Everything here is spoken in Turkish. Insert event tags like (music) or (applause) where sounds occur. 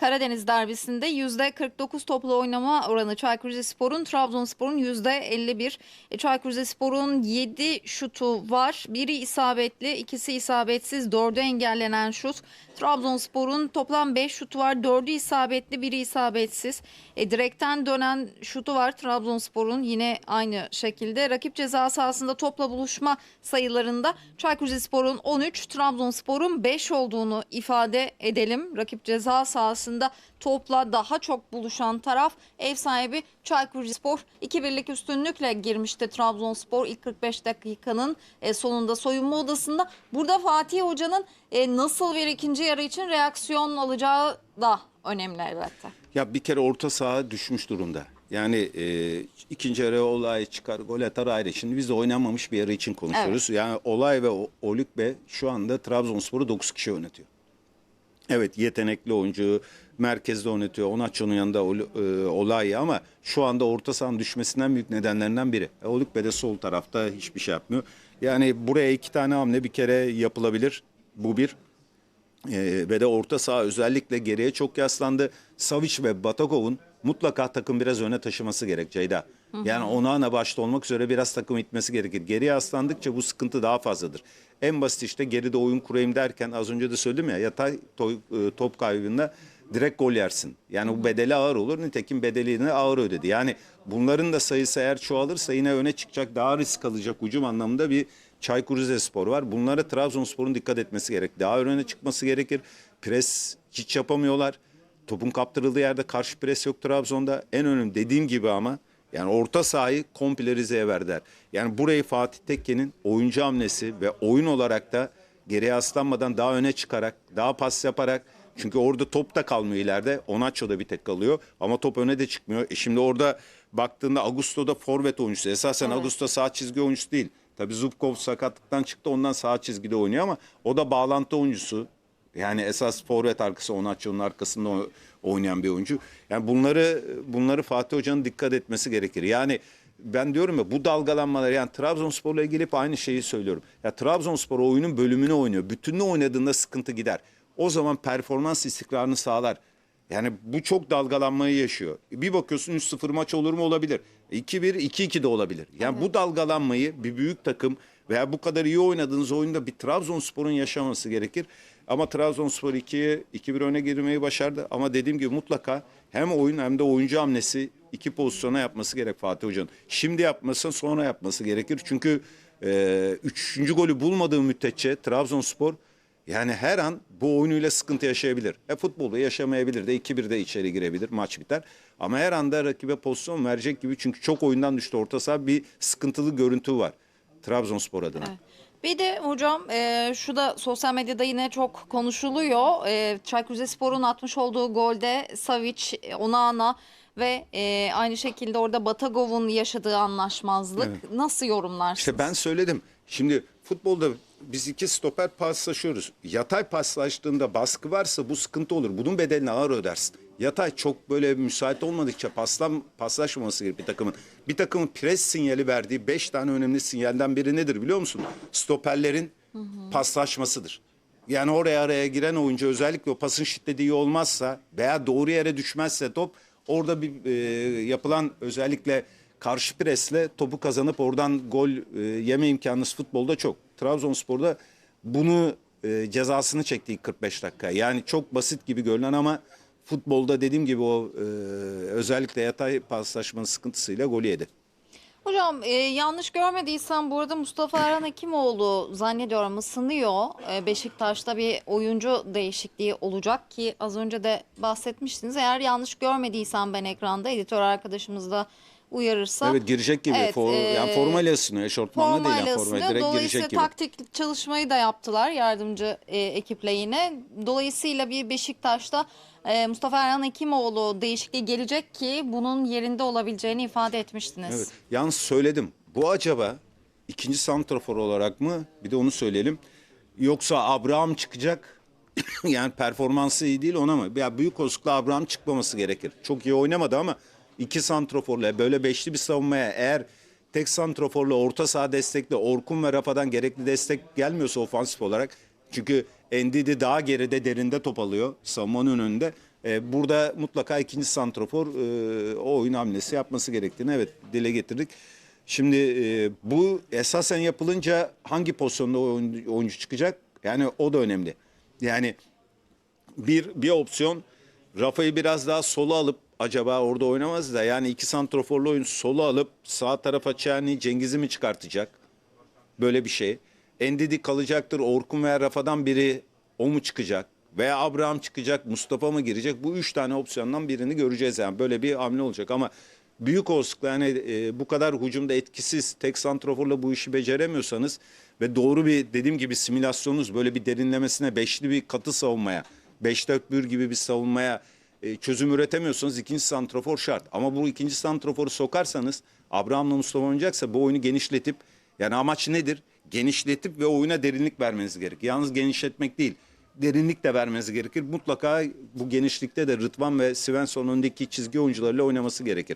Karadeniz derbisinde %49 topla oynama oranı Çaykur Rizespor'un, Trabzonspor'un %51. E, Çaykur Rizespor'un 7 şutu var. Biri isabetli, ikisi isabetsiz, 4'ü engellenen şut. Trabzonspor'un toplam 5 şutu var. 4'ü isabetli, biri isabetsiz. E, direkten dönen şutu var Trabzonspor'un yine aynı şekilde. Rakip ceza sahasında topla buluşma sayılarında Çaykur Rizespor'un 13, Trabzonspor'un 5 olduğunu ifade edelim. Rakip ceza sahasında topla daha çok buluşan taraf ev sahibi Çaykur Rizespor. 2-1'lik üstünlükle girmişti Trabzonspor ilk 45 dakikanın e, sonunda soyunma odasında. Burada Fatih Hoca'nın e, nasıl bir ikinci yarı için reaksiyon alacağı da önemli elbette. Ya bir kere orta saha düşmüş durumda. Yani e, ikinci yarı olay çıkar, gol atar ayrı. Şimdi biz de oynanmamış bir yarı için konuşuyoruz. Yani olay ve O- Olükbe şu anda Trabzonspor'u 9 kişi yönetiyor. Evet yetenekli oyuncu merkezde oynatıyor. Onaço'nun yanında Ol- e, olay ama şu anda orta sahanın düşmesinden büyük nedenlerinden biri. E, Olükbe de sol tarafta hiçbir şey yapmıyor. Yani buraya iki tane hamle bir kere yapılabilir. Bu bir. Ee, ve de orta saha özellikle geriye çok yaslandı. Savic ve Batagov'un mutlaka takım biraz öne taşıması gerek Ceyda. Yani Onana başta olmak üzere biraz takım itmesi gerekir. Geriye yaslandıkça bu sıkıntı daha fazladır. En basit işte geride oyun kurayım derken az önce de söyledim ya yatay to- e, top kaybında direkt gol yersin. Yani bu bedeli ağır olur. Nitekim bedelini ağır ödedi. Yani bunların da sayısı eğer çoğalırsa yine öne çıkacak daha risk alacak hücum anlamında bir Çaykur Rizespor var. Bunlara Trabzonspor'un dikkat etmesi gerek. Daha öne çıkması gerekir. Pres hiç yapamıyorlar. Topun kaptırıldığı yerde karşı pres yok Trabzon'da. En önemli dediğim gibi ama yani orta sahayı komple Rize'ye verdiler. Yani burayı Fatih Tekke'nin oyuncu hamlesi ve oyun olarak da geriye aslanmadan daha öne çıkarak, daha pas yaparak çünkü orada top da kalmıyor ileride. Onaço da bir tek kalıyor ama top öne de çıkmıyor. E şimdi orada baktığında Augusto da forvet oyuncusu. Esasen Augusto sağ çizgi oyuncusu değil. Tabii Zubkov sakatlıktan çıktı ondan sağ çizgide oynuyor ama o da bağlantı oyuncusu. Yani esas forvet arkası Onaço'nun arkasında oynayan bir oyuncu. Yani bunları bunları Fatih Hoca'nın dikkat etmesi gerekir. Yani ben diyorum ya bu dalgalanmalar yani Trabzonspor'la ilgili hep aynı şeyi söylüyorum. Ya Trabzonspor oyunun bölümünü oynuyor. Bütününü oynadığında sıkıntı gider. O zaman performans istikrarını sağlar. Yani bu çok dalgalanmayı yaşıyor. Bir bakıyorsun 3-0 maç olur mu olabilir. 2-1, 2-2 de olabilir. Yani bu dalgalanmayı bir büyük takım veya bu kadar iyi oynadığınız oyunda bir Trabzonspor'un yaşaması gerekir. Ama Trabzonspor 2'ye 2-1 öne girmeyi başardı. Ama dediğim gibi mutlaka hem oyun hem de oyuncu hamlesi iki pozisyona yapması gerek Fatih Hoca'nın. Şimdi yapmasın sonra yapması gerekir. Çünkü e, üçüncü golü bulmadığı müddetçe Trabzonspor yani her an bu oyunuyla sıkıntı yaşayabilir. E futbolda yaşamayabilir de 2-1'de içeri girebilir maç biter. Ama her anda rakibe pozisyon verecek gibi çünkü çok oyundan düştü orta saha bir sıkıntılı görüntü var Trabzonspor adına. Bir de hocam e, şu da sosyal medyada yine çok konuşuluyor. E, Çaykur Rizespor'un atmış olduğu golde Savic, e, Onana ve e, aynı şekilde orada Batagov'un yaşadığı anlaşmazlık. Nasıl yorumlarsınız? İşte ben söyledim. Şimdi futbolda biz iki stoper paslaşıyoruz. Yatay paslaştığında baskı varsa bu sıkıntı olur. Bunun bedelini ağır ödersin. Yatay çok böyle müsait olmadıkça paslan, paslaşmaması gerekir bir takımın. Bir takımın pres sinyali verdiği beş tane önemli sinyalden biri nedir biliyor musun? Stoperlerin paslaşmasıdır. Yani oraya araya giren oyuncu özellikle o pasın şiddeti iyi olmazsa veya doğru yere düşmezse top orada bir e, yapılan özellikle karşı presle topu kazanıp oradan gol e, yeme imkanınız futbolda çok. Trabzonspor'da bunu e, cezasını çekti ilk 45 dakika. Yani çok basit gibi görünen ama futbolda dediğim gibi o e, özellikle yatay paslaşma sıkıntısıyla golü yedi. Hocam e, yanlış görmediysem bu arada Mustafa Erhan Hekimoğlu zannediyorum ısınıyor. E, Beşiktaş'ta bir oyuncu değişikliği olacak ki az önce de bahsetmiştiniz. Eğer yanlış görmediysem ben ekranda editör arkadaşımız da uyarırsa. Evet girecek gibi. Evet, For, e, yani formayla ısınıyor. Eşortmanla değil yani formayla direkt Dolayısıyla girecek gibi. taktik çalışmayı da yaptılar yardımcı e, ekiple yine. Dolayısıyla bir Beşiktaş'ta e, Mustafa Erhan Hekimoğlu değişikliği gelecek ki bunun yerinde olabileceğini ifade etmiştiniz. Evet. Yalnız söyledim. Bu acaba ikinci santrafor olarak mı? Bir de onu söyleyelim. Yoksa Abraham çıkacak. (coughs) yani performansı iyi değil ona mı? Ya büyük olasılıkla Abraham çıkmaması gerekir. Çok iyi oynamadı ama iki santraforla böyle beşli bir savunmaya eğer tek santraforla orta saha destekle Orkun ve Rafa'dan gerekli destek gelmiyorsa ofansif olarak çünkü Endidi daha geride derinde top alıyor savunmanın önünde. E, burada mutlaka ikinci santrofor e, o oyun hamlesi yapması gerektiğini evet dile getirdik. Şimdi e, bu esasen yapılınca hangi pozisyonda oyun- oyuncu çıkacak? Yani o da önemli. Yani bir bir opsiyon Rafa'yı biraz daha sola alıp acaba orada oynamaz da yani iki santroforlu oyun sola alıp sağ tarafa Çerni Cengiz'i mi çıkartacak? Böyle bir şey. Endidi kalacaktır. Orkun veya Rafa'dan biri o mu çıkacak? Veya Abraham çıkacak, Mustafa mı girecek? Bu üç tane opsiyondan birini göreceğiz yani. Böyle bir hamle olacak ama büyük olasılıkla yani e, bu kadar hücumda etkisiz tek santroforla bu işi beceremiyorsanız ve doğru bir dediğim gibi simülasyonunuz böyle bir derinlemesine beşli bir katı savunmaya, 5-4-1 gibi bir savunmaya e, çözüm üretemiyorsanız ikinci santrofor şart. Ama bu ikinci santroforu sokarsanız Abraham'la Mustafa oynayacaksa bu oyunu genişletip yani amaç nedir? Genişletip ve oyuna derinlik vermeniz gerekir. Yalnız genişletmek değil, derinlik de vermeniz gerekir. Mutlaka bu genişlikte de Rıdvan ve Svensson önündeki çizgi oyuncularıyla oynaması gerekir.